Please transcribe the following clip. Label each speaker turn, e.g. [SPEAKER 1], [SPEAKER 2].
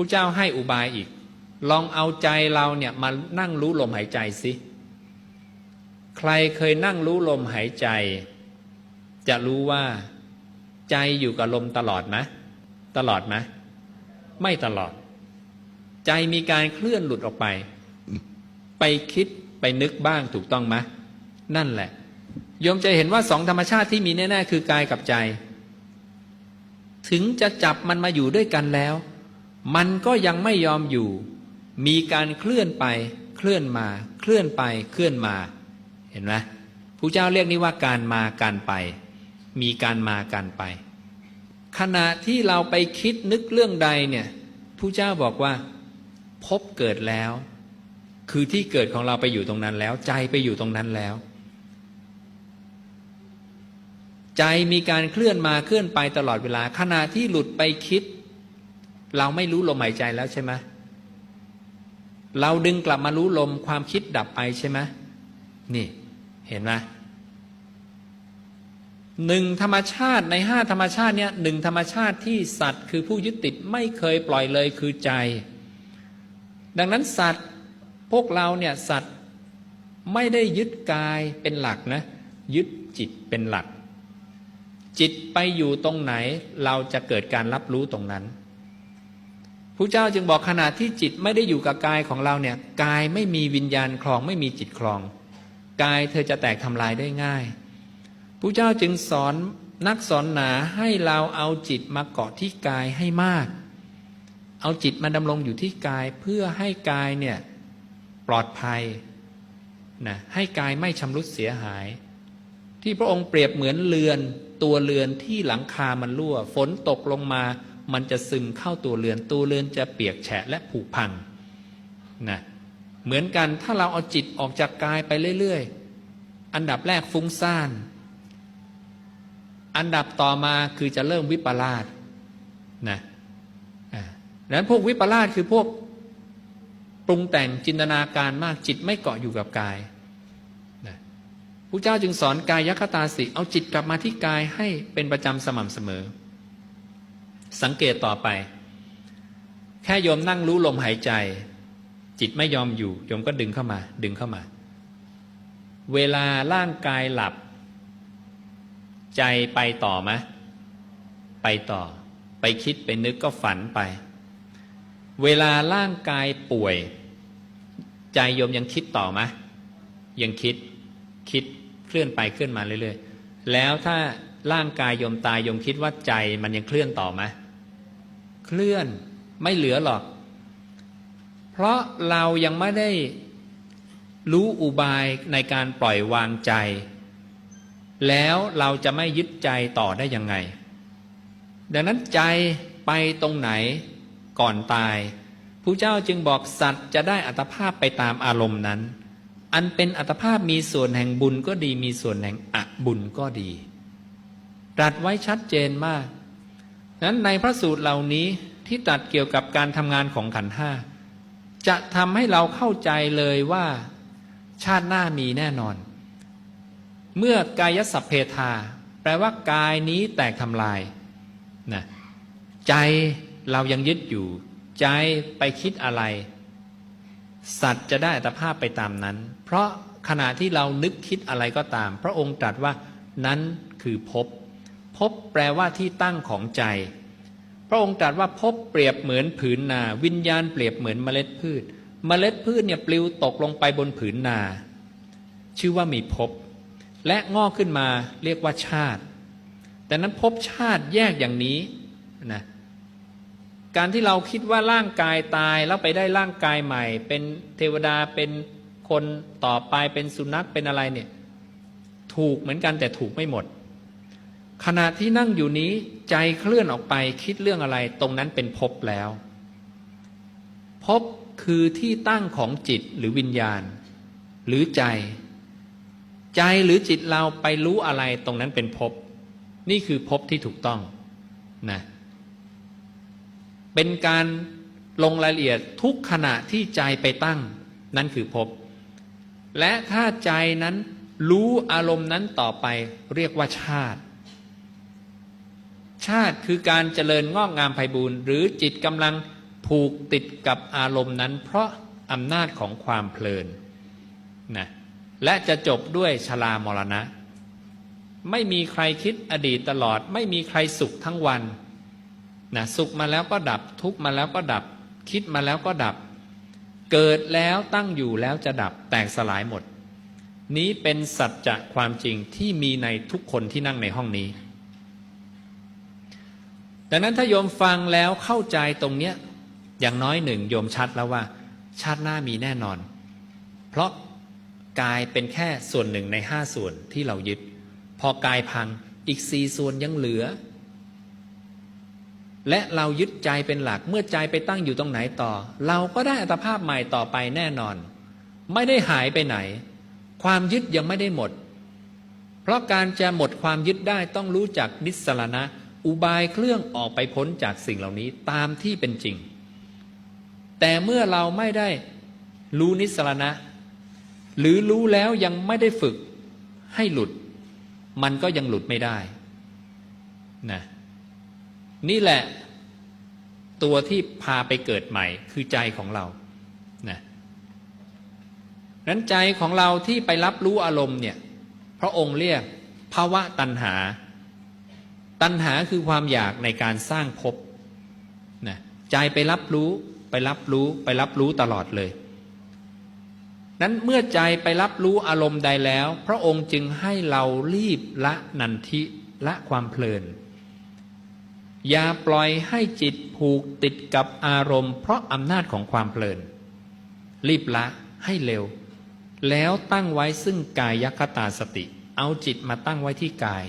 [SPEAKER 1] ผู้เจ้าให้อุบายอีก ลองเอาใจเราเนี่ยมานั่งรู้ลมหายใจสิ ใครเคยนั่งรู้ลมหายใจ จะรู้ว่า ใจอยู่กับลมตลอดไหมตลอดไหมไม่ตลอด ใจมีการเคลื่อนหลุดออกไป ไปคิดไปนึกบ้างถูกต้องไหมนั่นแหละโยมจะเห็นว่าสองธรรมชาติที่มีแน่ ๆ คือกายกับใจ ถึงจะจับมันมาอยู่ด้วยกันแล้ว มันก็ยังไม่ยอมอยู่ มีการเคลื่อนไปเคลื่อนมา เคลื่อนไปเคลื่อนมา เห็นไหมผู้เจ้าเรียกนี้ว่าการมาการไป มีการมาการไป ขณะที่เราไปคิดนึกเรื่องใดเนี่ยผู้เจ้าบอกว่า พบเกิดแล้ว คือที่เกิดของเราไปอยู่ตรงนั้นแล้ว ใจไปอยู่ตรงนั้นแล้ว ใจมีการเคลื่อนมาเคลื่อนไปตลอดเวลา ขณะที่หลุดไปคิด เราไม่รู้ลมหายใจแล้วใช่ไหมเราดึงกลับมารู้ลมความคิดดับไปใช่ไหมนี่ เห็นไหมหนึ่งธรรมชาติในห้าธรรมชาติเนี่ยหนึ่งธรรมชาติที่สัตว์ คือผู้ยึดติดไม่เคยปล่อยเลยคือใจ ดังนั้นสัตว์พวกเราเนี่ยสัตว์ไม่ได้ยึดกายเป็นหลักนะ ยึดจิตเป็นหลัก จิตไปอยู่ตรงไหนเราจะเกิดการรับรู้ตรงนั้น พระเจ้าจึงบอกขณะที่จิตไม่ได้อยู่กับกายของเราเนี่ยกายไม่มีวิญญาณคลองไม่มีจิตคลอง กายเธอจะแตกทำลายได้ง่ายพระเจ้าจึงสอนนักสอนหนาให้เราเอาจิตมาเกาะที่กายให้มาก เอาจิตมาดำรงอยู่ที่กายเพื่อให้กายเนี่ยปลอดภัยนะให้กายไม่ชำรุดเสียหาย ที่พระองค์เปรียบเหมือนเรือนตัวเรือนที่หลังคามันรั่ว ฝนตกลงมา มันจะซึมเข้าตัวเรือน ตัวเรือนจะเปียกแฉะและผุพังนะเหมือนกันถ้าเราเอาจิตออกจากกายไปเรื่อยๆ อันดับแรกฟุ้งซ่าน อันดับต่อมาคือจะเริ่มวิปลาสนะดังนั้นพวกวิปลาสคือพวกปรุงแต่งจินตนาการมากจิตไม่เกาะอยู่กับกายนะพระเจ้าจึงสอนกายยคตาสิ เอาจิตกลับมาที่กายให้เป็นประจำสม่ำเสมอ สังเกตต่อไป แค่โยมนั่งรู้ลมหายใจ จิตไม่ยอมอยู่โยมก็ดึงเข้ามา ดึงเข้ามา เวลาร่างกายหลับ ใจไปต่อไหมไปต่อ ไปคิดไปนึกก็ฝันไป เวลาร่างกายป่วย ใจโยมยังคิดต่อไหมยังคิดคิดเคลื่อนไปเคลื่อนมาเรื่อยๆ แล้วถ้า ร่างกายโยมตายโยมคิดว่าใจมันยังเคลื่อนต่อไหมเคลื่อนไม่เหลือหรอก เพราะเรายังไม่ได้รู้อุบายในการปล่อยวางใจ แล้วเราจะไม่ยึดใจต่อได้ยังไง ดังนั้นใจไปตรงไหนก่อนตายผู้เจ้าจึงบอกสัตว์จะได้อัตภาพไปตามอารมณ์นั้น อันเป็นอัตภาพมีส่วนแห่งบุญก็ดีมีส่วนแห่งอบุญก็ดี ตรัสไว้ชัดเจนมากนั้นในพระสูตรเหล่านี้ที่ตรัสเกี่ยวกับการทำงานของขันธ์ห้าจะทำให้เราเข้าใจเลยว่า ชาติหน้ามีแน่นอน เมื่อกายสัพเพทา แปลว่ากายนี้แตกทำลายนะใจเรายังยึดอยู่ ใจไปคิดอะไร สัตว์จะได้อัตภาพไปตามนั้น เพราะขณะที่เรานึกคิดอะไรก็ตาม พระองค์ตรัสว่านั้นคือภพ ภพแปลว่าที่ตั้งของใจ พระองค์ตรัสว่าภพเปรียบเหมือนผืนนา วิญญาณเปรียบเหมือนเมล็ดพืช เมล็ดพืชเนี่ยปลิวตกลงไปบนผืนนา ชื่อว่ามีภพและงอกขึ้นมาเรียกว่าชาติ แต่นั้นภพชาติแยกอย่างนี้นะการที่เราคิดว่าร่างกายตายแล้วไปได้ร่างกายใหม่ เป็นเทวดาเป็นคนต่อไปเป็นสุนัขเป็นอะไรเนี่ย ถูกเหมือนกันแต่ถูกไม่หมด ขณะที่นั่งอยู่นี้ใจเคลื่อนออกไปคิดเรื่องอะไร ตรงนั้นเป็นภพแล้วภพคือที่ตั้งของจิตหรือวิญญาณ หรือใจ ใจหรือจิตเราไปรู้อะไรตรงนั้นเป็นภพนี่คือภพที่ถูกต้องนะเป็นการลงรายละเอียดทุกขณะที่ใจไปตั้ง นั่นคือภพและถ้าใจนั้นรู้อารมณ์นั้นต่อไปเรียกว่าชาติ ชาติคือการเจริญงอกงามไพบูรณ์หรือจิตกำลังผูกติดกับอารมณ์นั้น เพราะอำนาจของความเพลินนะและจะจบด้วยชรามรณะ ไม่มีใครคิดอดีตตลอด ไม่มีใครสุขทั้งวันนะสุขมาแล้วก็ดับ ทุกมาแล้วก็ดับ คิดมาแล้วก็ดับ เกิดแล้วตั้งอยู่แล้วจะดับแตกสลายหมด นี้เป็นสัจจะความจริงที่มีในทุกคนที่นั่งในห้องนี้ ดังนั้นถ้าโยมฟังแล้วเข้าใจตรงเนี้ยอย่างน้อยหนึ่งโยมชัดแล้วว่า ชาติหน้ามีแน่นอน เพราะกายเป็นแค่ส่วนหนึ่งในห้าส่วนที่เรายึด พอกายพังอีกสี่ส่วนยังเหลือ และเรายึดใจเป็นหลักเมื่อใจไปตั้งอยู่ตรงไหนต่อ เราก็ได้อัตภาพใหม่ต่อไปแน่นอน ไม่ได้หายไปไหน ความยึดยังไม่ได้หมด เพราะการจะหมดความยึดได้ต้องรู้จักนิสสรณะ อุบายเครื่องออกไปพ้นจากสิ่งเหล่านี้ตามที่เป็นจริง แต่เมื่อเราไม่ได้รู้นิสสรณะ หรือรู้แล้วยังไม่ได้ฝึกให้หลุด มันก็ยังหลุดไม่ได้นะนี่แหละตัวที่พาไปเกิดใหม่คือใจของเรานะนั้นใจของเราที่ไปรับรู้อารมณ์เนี่ยพระองค์เรียกภาวะตัณหา ตัณหาคือความอยากในการสร้างภพนะใจไปรับรู้ไปรับรู้ไปรับรู้ตลอดเลย นั้นเมื่อใจไปรับรู้อารมณ์ใดแล้ว พระองค์จึงให้เรารีบละนันทิละความเพลิน อย่าปล่อยให้จิตผูกติดกับอารมณ์ เพราะอำนาจของความเพลิน รีบละให้เร็ว แล้วตั้งไว้ซึ่งกายคตาสติ เอาจิตมาตั้งไว้ที่กาย